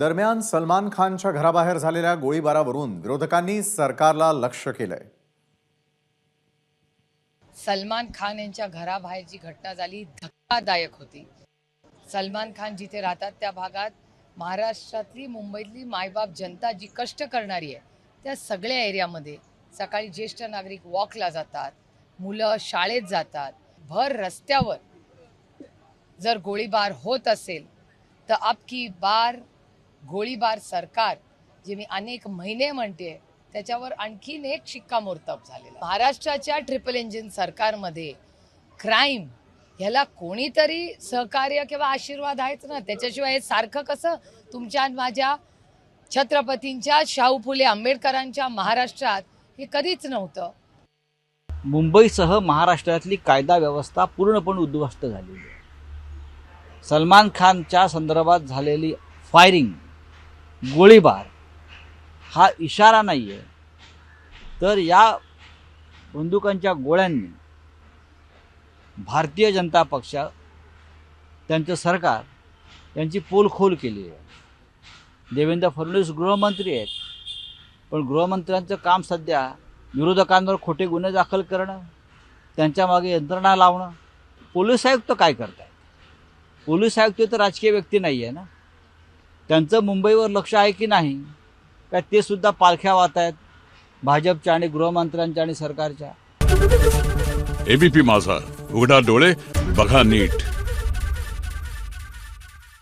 दरम्यान सलमान खानच्या घराबाहेर झालेल्या गोळीबारावरून विरोधकांनी सरकारला लक्ष केलंय. सलमान खान यांच्या घराबाहेर जी घटना झाली धक्कादायक होती. सलमान खान जिथे राहतात त्या भागात महाराष्ट्रातली मुंबईतली मायबाप जनता जी कष्ट करणारी आहे त्या सगळ्या एरियामध्ये सकाळी ज्येष्ठ नागरिक वॉकला जातात मुलं शाळेत जातात भर रस्त्यावर जर गोळीबार होत असेल तर आपकी बार गोळीबार सरकार जे मी अनेक महिने म्हणते त्याच्यावर आणखीन एक शिक्कामोर्तब झालेला महाराष्ट्राच्या ट्रिपल इंजिन सरकारमध्ये क्राईम ह्याला कोणीतरी सहकार्य किंवा आशीर्वाद आहेच ना? त्याच्याशिवाय हे सारखं कसं? तुमच्या आणि माझ्या छत्रपतींच्या शाहू फुले आंबेडकरांच्या महाराष्ट्रात हे कधीच नव्हतं. मुंबईसह महाराष्ट्रातली कायदा व्यवस्था पूर्णपणे उद्ध्वस्त झालेली आहे. सलमान खानच्या संदर्भात झालेली फायरिंग गोळीबार हा इशारा नाही आहे तर या बंदुकांच्या गोळ्यांनी भारतीय जनता पक्ष त्यांचं सरकार यांची पोलखोल केली आहे. देवेंद्र फडणवीस गृहमंत्री आहेत. पण गृहमंत्र्यांचं काम सध्या विरोधकांवर खोटे गुन्हे दाखल करणं त्यांच्या मागे यंत्रणा लावणं पोलीस आयुक्त काय करत आहेत पोलीस आयुक्त तर राजकीय व्यक्ती नाही आहे ना? त्यांचं मुंबईवर लक्ष आहे की नाही काय ते सुद्धा पालख्या वाहत आहेत भाजपच्या आणि गृहमंत्र्यांच्या आणि सरकारच्या. एबीपी माझा उघडा डोळे बघा नीट.